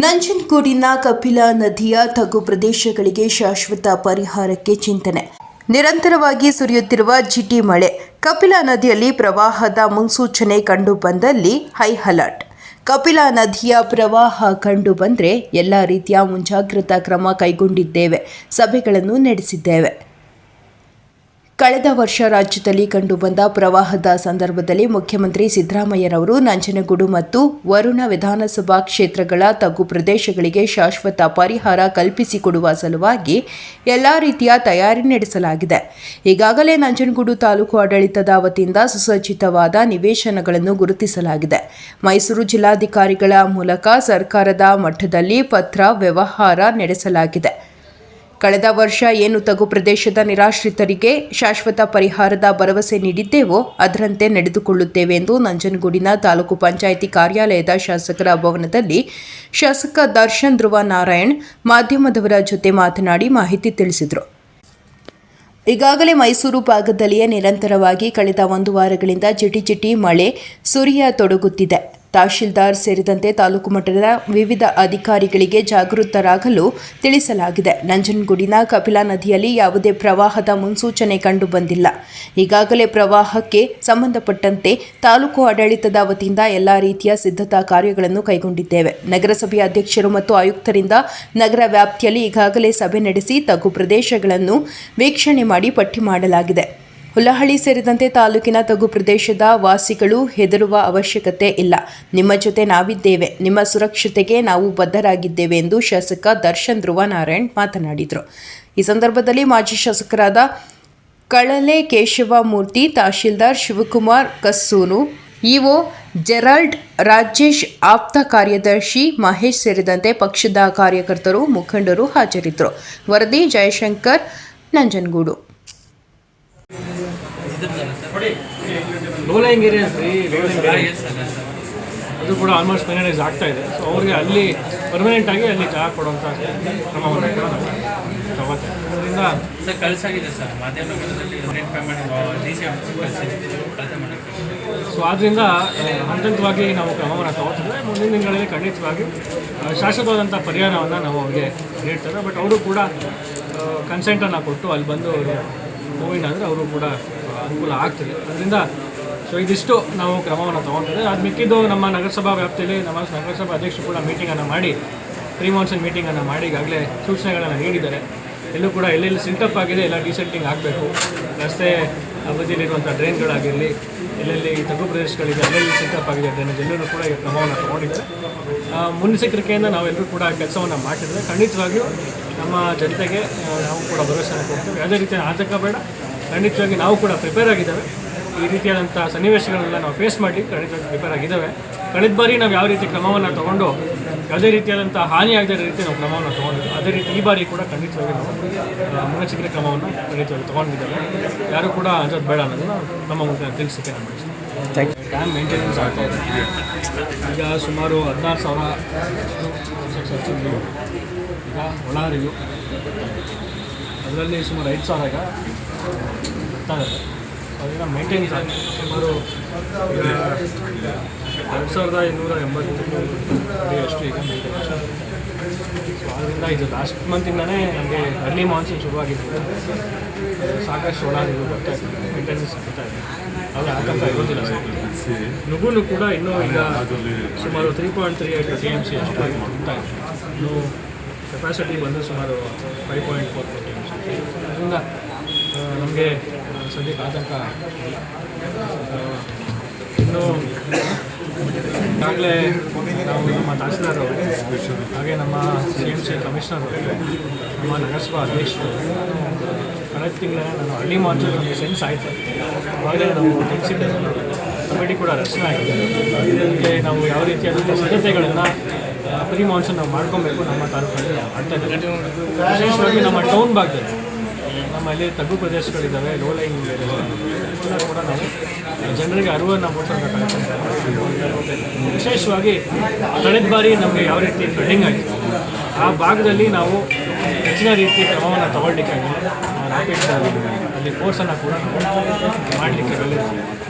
ನಂಜನಗೂಡಿನ ಕಪಿಲಾ ನದಿಯ ತಗ್ಗು ಪ್ರದೇಶಗಳಿಗೆ ಶಾಶ್ವತ ಪರಿಹಾರಕ್ಕೆ ಚಿಂತನೆ. ನಿರಂತರವಾಗಿ ಸುರಿಯುತ್ತಿರುವ ಜಿಟಿ ಮಳೆ. ಕಪಿಲಾ ನದಿಯಲ್ಲಿ ಪ್ರವಾಹದ ಮುನ್ಸೂಚನೆ ಕಂಡು ಬಂದಲ್ಲಿ ಹೈ ಅಲರ್ಟ್. ಕಪಿಲಾ ನದಿಯ ಪ್ರವಾಹ ಕಂಡು ಬಂದರೆ ಎಲ್ಲ ರೀತಿಯ ಮುಂಜಾಗ್ರತಾ ಕ್ರಮ ಕೈಗೊಂಡಿದ್ದೇವೆ. ಸಭೆಗಳನ್ನು ನಡೆಸಿದ್ದೇವೆ. ಕಳೆದ ವರ್ಷ ರಾಜ್ಯದಲ್ಲಿ ಕಂಡುಬಂದ ಪ್ರವಾಹದ ಸಂದರ್ಭದಲ್ಲಿ ಮುಖ್ಯಮಂತ್ರಿ ಸಿದ್ದರಾಮಯ್ಯರವರು ನಂಜನಗೂಡು ಮತ್ತು ವರುಣ ವಿಧಾನಸಭಾ ಕ್ಷೇತ್ರಗಳ ತಗ್ಗು ಪ್ರದೇಶಗಳಿಗೆ ಶಾಶ್ವತ ಪರಿಹಾರ ಕಲ್ಪಿಸಿಕೊಡುವ ಸಲುವಾಗಿ ಎಲ್ಲ ರೀತಿಯ ತಯಾರಿ ನಡೆಸಲಾಗಿದೆ. ಈಗಾಗಲೇ ನಂಜನಗೂಡು ತಾಲೂಕು ಆಡಳಿತದ ವತಿಯಿಂದ ಸುಸಜ್ಜಿತವಾದ ನಿವೇಶನಗಳನ್ನು ಗುರುತಿಸಲಾಗಿದೆ. ಮೈಸೂರು ಜಿಲ್ಲಾಧಿಕಾರಿಗಳ ಮೂಲಕ ಸರ್ಕಾರದ ಮಟ್ಟದಲ್ಲಿ ಪತ್ರ ವ್ಯವಹಾರ ನಡೆಸಲಾಗಿದೆ. ಕಳೆದ ವರ್ಷ ಏನು ತಗು ಪ್ರದೇಶದ ನಿರಾಶ್ರಿತರಿಗೆ ಶಾಶ್ವತ ಪರಿಹಾರದ ಭರವಸೆ ನೀಡಿದ್ದೇವೋ ಅದರಂತೆ ನಡೆದುಕೊಳ್ಳುತ್ತೇವೆ ಎಂದು ನಂಜನಗೂಡಿನ ತಾಲೂಕು ಪಂಚಾಯಿತಿ ಕಾರ್ಯಾಲಯದ ಶಾಸಕರ ಭವನದಲ್ಲಿ ಶಾಸಕ ದರ್ಶನ್ ಧ್ರುವ ನಾರಾಯಣ್ ಮಾಧ್ಯಮದವರ ಜೊತೆ ಮಾತನಾಡಿ ಮಾಹಿತಿ ತಿಳಿಸಿದರು. ಈಗಾಗಲೇ ಮೈಸೂರು ಭಾಗದಲ್ಲಿಯೇ ನಿರಂತರವಾಗಿ ಕಳೆದ ಒಂದು ವಾರಗಳಿಂದ ಜಿಟಿ ಜಿಟಿ ಮಳೆ ಸುರಿಯತೊಡಗುತ್ತಿದೆ ತಹಶೀಲ್ದಾರ್ ಸೇರಿದಂತೆ ತಾಲೂಕು ಮಟ್ಟದ ವಿವಿಧ ಅಧಿಕಾರಿಗಳಿಗೆ ಜಾಗೃತರಾಗಲು ತಿಳಿಸಲಾಗಿದೆ. ನಂಜನಗೂಡಿನ ಕಪಿಲಾ ನದಿಯಲ್ಲಿ ಯಾವುದೇ ಪ್ರವಾಹದ ಮುನ್ಸೂಚನೆ ಕಂಡು ಬಂದಿಲ್ಲ ಈಗಾಗಲೇ ಪ್ರವಾಹಕ್ಕೆ ಸಂಬಂಧಪಟ್ಟಂತೆ ತಾಲೂಕು ಆಡಳಿತದ ವತಿಯಿಂದ ಎಲ್ಲ ರೀತಿಯ ಸಿದ್ಧತಾ ಕಾರ್ಯಗಳನ್ನು ಕೈಗೊಂಡಿದ್ದೇವೆ. ನಗರಸಭೆಯ ಅಧ್ಯಕ್ಷರು ಮತ್ತು ಆಯುಕ್ತರಿಂದ ನಗರ ವ್ಯಾಪ್ತಿಯಲ್ಲಿ ಈಗಾಗಲೇ ಸಭೆ ನಡೆಸಿ ತಗ್ಗು ಪ್ರದೇಶಗಳನ್ನು ವೀಕ್ಷಣೆ ಮಾಡಿ ಪಟ್ಟಿ ಮಾಡಲಾಗಿದೆ. ಹುಲ್ಲಹಳ್ಳಿ ಸೇರಿದಂತೆ ತಾಲೂಕಿನ ತಗ್ಗು ಪ್ರದೇಶದ ವಾಸಿಗಳು ಹೆದರುವ ಅವಶ್ಯಕತೆ ಇಲ್ಲ. ನಿಮ್ಮ ಜೊತೆ ನಾವಿದ್ದೇವೆ. ನಿಮ್ಮ ಸುರಕ್ಷತೆಗೆ ನಾವು ಬದ್ಧರಾಗಿದ್ದೇವೆ ಎಂದು ಶಾಸಕ ದರ್ಶನ್ ಧ್ರುವ ನಾರಾಯಣ್ ಮಾತನಾಡಿದರು. ಈ ಸಂದರ್ಭದಲ್ಲಿ ಮಾಜಿ ಶಾಸಕರಾದ ಕಳಲೆ ಕೇಶವ ಮೂರ್ತಿ ತಹಶೀಲ್ದಾರ್ ಶಿವಕುಮಾರ್ ಕಸ್ಸೂರು, ಇಒ ಜೆರಾಲ್ಡ್ ರಾಜೇಶ್, ಆಪ್ತ ಕಾರ್ಯದರ್ಶಿ ಮಹೇಶ್ ಸೇರಿದಂತೆ ಪಕ್ಷದ ಕಾರ್ಯಕರ್ತರು, ಮುಖಂಡರು ಹಾಜರಿದ್ದರು. ವರದಿ Jayashankar, Nanjangud. Low lying areas ರೀ ಅದು ಕೂಡ ಆಲ್ಮೋಸ್ಟ್ ಫೈನಲೈಸ್ ಆಗ್ತಾ ಇದೆ. ಸೊ ಅವ್ರಿಗೆ ಅಲ್ಲಿ ಪರ್ಮನೆಂಟ್ ಆಗಿ ಅಲ್ಲಿ ಜಾಗ ಕೊಡುವಂಥ ಕ್ರಮವನ್ನು ಅದರಿಂದ ಸರ್ ಕಳಿಸಾಗಿದೆ ಮಾಧ್ಯಮಗಳಲ್ಲಿ ಸಿ ಆದ್ದರಿಂದ ಹಂತ ಹಂತವಾಗಿ ನಾವು ಕ್ರಮವನ್ನು ತಗೋತಿದ್ರೆ ಮುಂದಿನ ದಿನಗಳಲ್ಲಿ ಖಂಡಿತವಾಗಿ ಶಾಶ್ವತವಾದಂಥ ಪರಿಹಾರವನ್ನು ನಾವು ಅವ್ರಿಗೆ ನೀಡ್ತೇವೆ ಬಟ್ ಅವರು ಕೂಡ ಕನ್ಸೆಂಟನ್ನು ಕೊಟ್ಟು ಅಲ್ಲಿ ಬಂದು ಅವರು ಮೂವಿನ ಅಂದರೆ ಅವರು ಕೂಡ ಅನುಕೂಲ ಆಗ್ತದೆ. ಅದರಿಂದ ಸೊ ಇದಿಷ್ಟು ನಾವು ಕ್ರಮವನ್ನು ತೊಗೊತಿದ್ದೆ ಅದು ಮಿಕ್ಕಿದ್ದು ನಮ್ಮ ನಗರಸಭಾ ವ್ಯಾಪ್ತಿಯಲ್ಲಿ ನಮ್ಮ ನಗರಸಭಾ ಅಧ್ಯಕ್ಷರು ಕೂಡ ಮೀಟಿಂಗನ್ನು ಮಾಡಿ ಪ್ರೀ ಮಾನ್ಸೂನ್ ಮೀಟಿಂಗನ್ನು ಮಾಡಿ ಈಗಾಗಲೇ ಸೂಚನೆಗಳನ್ನು ನೀಡಿದ್ದಾರೆ. ಎಲ್ಲೂ ಕೂಡ ಎಲ್ಲೆಲ್ಲಿ ಸಿಂಟಪ್ ಆಗಿದೆ ಎಲ್ಲ ಡಿಸೆಂಟಿಂಗ್ ಆಗಬೇಕು. ರಸ್ತೆ ಅವಧಿಯಲ್ಲಿರುವಂಥ ಡ್ರೈನ್ಗಳಾಗಿರಲಿ, ಎಲ್ಲೆಲ್ಲಿ ತಗ್ಗು ಪ್ರದೇಶಗಳಿದೆ, ಅಲ್ಲೆಲ್ಲಿ ಸಿಂಟಪ್ ಆಗಿದೆ ಅದನ್ನು ಎಲ್ಲರೂ ಕೂಡ ಈ ಕ್ರಮವನ್ನು ತೊಗೊಂಡಿದ್ದಾರೆ. ಮುನ್ನೆಚ್ಚರಿಕೆಯಿಂದ ನಾವೆಲ್ಲರೂ ಕೂಡ ಕೆಲಸವನ್ನು ಮಾಡಿದರೆ ಖಂಡಿತವಾಗಿಯೂ ನಮ್ಮ ಜನತೆಗೆ ನಾವು ಕೂಡ ಭರವಸೆಯನ್ನು ಕೊಡ್ತೇವೆ. ಯಾವುದೇ ರೀತಿಯ ಆತಂಕ ಬೇಡ. ಖಂಡಿತವಾಗಿ ನಾವು ಕೂಡ ಪ್ರಿಪೇರ್ ಆಗಿದ್ದೇವೆ ಈ ರೀತಿಯಾದಂಥ ಸನ್ನಿವೇಶಗಳನ್ನೆಲ್ಲ ನಾವು ಫೇಸ್ ಮಾಡಿ ಖಂಡಿತವಾಗಿ ಪ್ರಿಪೇರ್ ಆಗಿದ್ದಾವೆ ಕಳೆದ ಬಾರಿ ನಾವು ಯಾವ ರೀತಿ ಕ್ರಮವನ್ನು ತಗೊಂಡು ಯಾವುದೇ ರೀತಿಯಾದಂಥ ಹಾನಿ ಆಗದ ರೀತಿ ನಾವು ಕ್ರಮವನ್ನು ತೊಗೊಂಡಿದ್ದು ಅದೇ ರೀತಿ ಈ ಬಾರಿ ಕೂಡ ಖಂಡಿತವಾಗಿ ನಾವು ಮುನ್ನೆಚ್ಚರಿಕೆ ಕ್ರಮವನ್ನು ಖಂಡಿತವಾಗಿ ತೊಗೊಂಡಿದ್ದೇವೆ ಯಾರು ಕೂಡ ಅಂಜೋದು ಬೇಡ ಅನ್ನೋದನ್ನು ನಮ್ಮ ಮುಂದೆ ತಿಳಿಸಿಕೆ ನಮ್ಮ ಡ್ಯಾಮ್ ಮೇಂಟೆನೆನ್ಸ್ ಆಗ್ತಾ ಇದೆ ಈಗ ಸುಮಾರು ಹದಿನಾರು ಸಾವಿರ ಈಗ ಒಳಹರಿವು ಅದರಲ್ಲಿ ಸುಮಾರು ಐದು ಸಾವಿರ ಈಗ ಅದರಿಂದ ಮೇಂಟೆನೆನ್ಸ್ ಆಗಿದೆ ಸುಮಾರು ಎರಡು ಸಾವಿರದ ಇನ್ನೂರ ಎಂಬತ್ತು ಅಷ್ಟು ಈಗ ಮೇಂಟೆನೆನ್ಸ್ ಸೊ ಆದ್ದರಿಂದ ಇದು ಲಾಸ್ಟ್ ಮಂತಿಂದನೇ ನಮಗೆ ಅರ್ಲಿ ಮಾನ್ಸೂನ್ ಶುರುವಾಗಿತ್ತು ಸಾಕಷ್ಟು ಒಳಹರಿವು ಬರ್ತಾ ಇದೆ. ಮೇಂಟೆನೆನ್ಸ್ ಸಿಗ್ತಾ ಇದೆ. ಆದರೆ ಯಾಕಂತ ಇರೋದಿಲ್ಲ ಸರ್. ಕೂಡ ಇನ್ನೂ ಈಗ ಸುಮಾರು three point three eight T M C ಅಷ್ಟು ಇದೆ. ಇನ್ನು ಕೆಪಾಸಿಟಿ ಬಂದು ಸುಮಾರು five point four four times ಅದರಿಂದ ನಮಗೆ ಸದ್ಯಕ್ಕೆ ಆತಂಕ ಇನ್ನು, ಈಗಾಗಲೇ ನಾವು ನಮ್ಮ ತಹಸೀಲ್ದಾರ್ ಹಾಗೆ ನಮ್ಮ ಸಿ ಎಂ ಸಿ ಕಮಿಷನರ್ ನಮ್ಮ ನಗರಸಭಾ ಅಧ್ಯಕ್ಷರು ಕಳೆದ ತಿಂಗಳೇ ನಾನು ಹಳ್ಳಿ ಮಾನ್ಸೂನ್ ನಮಗೆ ಸೆನ್ಸ್ ಆಯಿತು. ಆವಾಗಲೇ ನಾವು ಕಮಿಟಿ ಕೂಡ ರಚನೆ ಆಗಿದೆ ಇದಕ್ಕೆ ನಾವು ಯಾವ ರೀತಿಯಾದಂಥ ಸಿದ್ಧತೆಗಳನ್ನು ಪ್ರೀ ಮಾನ್ಸೂನ್ ನಾವು ಮಾಡ್ಕೊಬೇಕು ನಮ್ಮ ತಾಲೂಕಲ್ಲಿ ಅಂತ ವಿಶೇಷವಾಗಿ ನಮ್ಮ ಟೌನ್ ಭಾಗದಲ್ಲಿ ನಮ್ಮಲ್ಲಿ ತಗ್ಗು ಪ್ರದೇಶಗಳಿದ್ದಾವೆ ಲೋ ಲೈನ್ ಕೂಡ ನಾವು ಜನರಿಗೆ ಅರಿವನ್ನು ಮೂಡಿಸಬೇಕಾಗುತ್ತೆ. ವಿಶೇಷವಾಗಿ ಕಳೆದ ಬಾರಿ ನಮಗೆ ಯಾವ ರೀತಿ ಫ್ಲಡ್ಡಿಂಗ್ ಆಗಿದೆ, ಆ ಭಾಗದಲ್ಲಿ ನಾವು ಹೆಚ್ಚಿನ ರೀತಿ ಕ್ರಮವನ್ನು ತಗೊಳ್ಳಿಕ್ಕಾಗಿಲ್ಲ. ರಾಕೆಟ್ ಅಲ್ಲಿ ಫೋರ್ಸನ್ನು ಕೂಡ ನಾವು ಮಾಡಲಿಕ್ಕೆ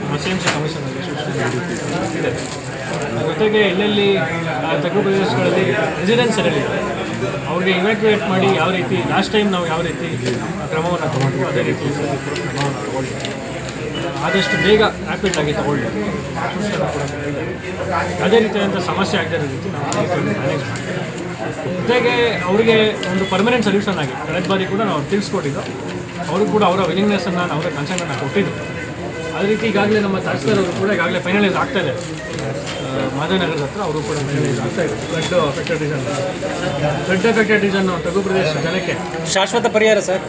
ನಮ್ಮ ಸಿ ಎಂ ಸಿ ಕಮಿಷನಲ್ಲಿ ಸೂಚನೆ ಇದೆ ಜೊತೆಗೆ ಎಲ್ಲೆಲ್ಲಿ ತಗ್ಗು ಪ್ರದೇಶಗಳಲ್ಲಿ ರೆಸಿಡೆನ್ಸ್ ಇರಲಿಲ್ಲ ಅವ್ರಿಗೆ ಇವ್ಯಾಕ್ಯುವೇಟ್ ಮಾಡಿ ಯಾವ ರೀತಿ ಲಾಸ್ಟ್ ಟೈಮ್ ನಾವು ಯಾವ ರೀತಿ ಕ್ರಮವನ್ನು ತಗೊಂಡು ಅದೇ ರೀತಿ ಕ್ರಮವನ್ನು ತಗೊಳ್ಳಿ ಆದಷ್ಟು ಬೇಗ ರ್ಯಾಪಿಡ್ ಆಗಿ ತಗೊಳ್ಳಿ ಅದೇ. ರೀತಿಯಾದಂಥ ಸಮಸ್ಯೆ ಆಗದೇ ರೀತಿ ನಾವು ಮ್ಯಾನೇಜ್ ಮಾಡ್ತೀವಿ. ಜೊತೆಗೆ ಅವರಿಗೆ ಒಂದು ಪರ್ಮನೆಂಟ್ ಸೊಲ್ಯೂಷನ್ ಆಗಿ ಕಳೆದ ಬಾರಿ ಕೂಡ ನಾವು ತಿಳಿಸ್ಕೊಟ್ಟಿದ್ದು. ಅವರು ಕೂಡ ಅವರ ವಿಲಿಂಗ್ನೆಸ್ಸನ್ನು ಅವರ ಕನ್ಸರ್ನನ್ನು ಕೊಟ್ಟಿದ್ದು ಅದೇ ರೀತಿ ಈಗಾಗಲೇ ನಮ್ಮ ತಹಸೀಲ್ದಾರ್ ಅವರು ಕೂಡ ಈಗಾಗಲೇ ಫೈನಲೈಸ್ ಆಗ್ತಾ ಇದೆ. ಮಾಧವನಗರದ ಹತ್ರ ಅವರು ಕೂಡ ಫೈನಲೈಸ್ ಆಗ್ತಾ ಇದೆ. Flood affected reason flood affected reason ತಗ್ಗು ಪ್ರದೇಶ ಜನಕ್ಕೆ. ಶಾಶ್ವತ ಪರಿಹಾರ, ಸರ್.